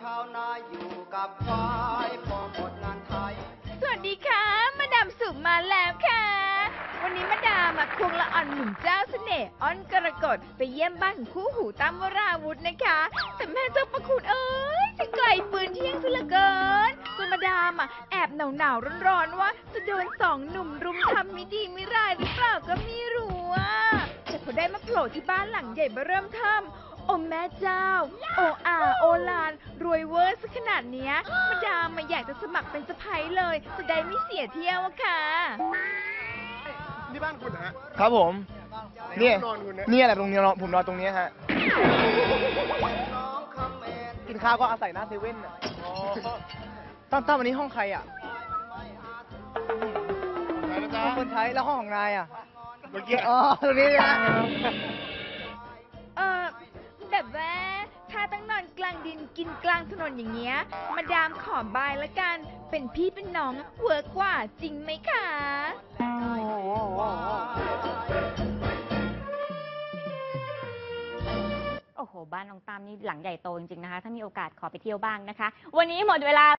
ชาวนาอยู่กับควายพอหมดงานไทย สวัสดีค่ะ มาดามสุมาแล้วค่ะ วันนี้มาดามมาควงละอ่อนหนุ่มเจ้าเสน่ห์อ้อนกระกฎไปเยี่ยมบ้านของคู่หูตั้มวราวุธนะคะ แต่แม่เจ้าประคุณเอ้ยจะไกลปืนเที่ยงซะเหลือเกินจนมาดามอะแอบหนาวหนาวๆร้อนๆว่า จะโดนสองหนุ่มรุมทำไม่ดีไม่ร้ายหรือเปล่าก็ไม่รู้อะแต่พอได้มาโผล่ที่บ้านหลังใหญ่เบ้อเริ่มเทิม โอ้แม่เจ้า โออาโอลาน รวยเวอร์ซะขนาดเนี้ยมาดามมาอยากจะสมัครเป็นสะพ้ยเลย จะได้ไม่เสียเที่ยวอะค่ะ นี่บ้านคุณเหรอฮะครับผม เนี่ยนอนคุณเนี่ยเนี่ยแหละตรงนี้นอนผมนอนตรงเนี้ยฮะน้องคำเมนกินข้าวก็อาศัยหน้าเซเว่นอะตั้มตั้มอันนี้ห้องใครอะไหนนะจ๊ะห้องคนใช้แล้วห้องของนายอะ เมื่อกี้ อ๋อ ตรงนี้นะเออ แว่าถ้าต้องนอนกลางดินกินกลางถนนอย่างเงี้ย มาดามขอบายละกัน เป็นพี่เป็นน้องเวิร์กกว่าจริงไหมคะโอ้โห บ้านน้องตามนี่หลังใหญ่โตจริงๆนะคะ ถ้ามีโอกาสขอไปเที่ยวบ้างนะคะ วันนี้หมดเวลา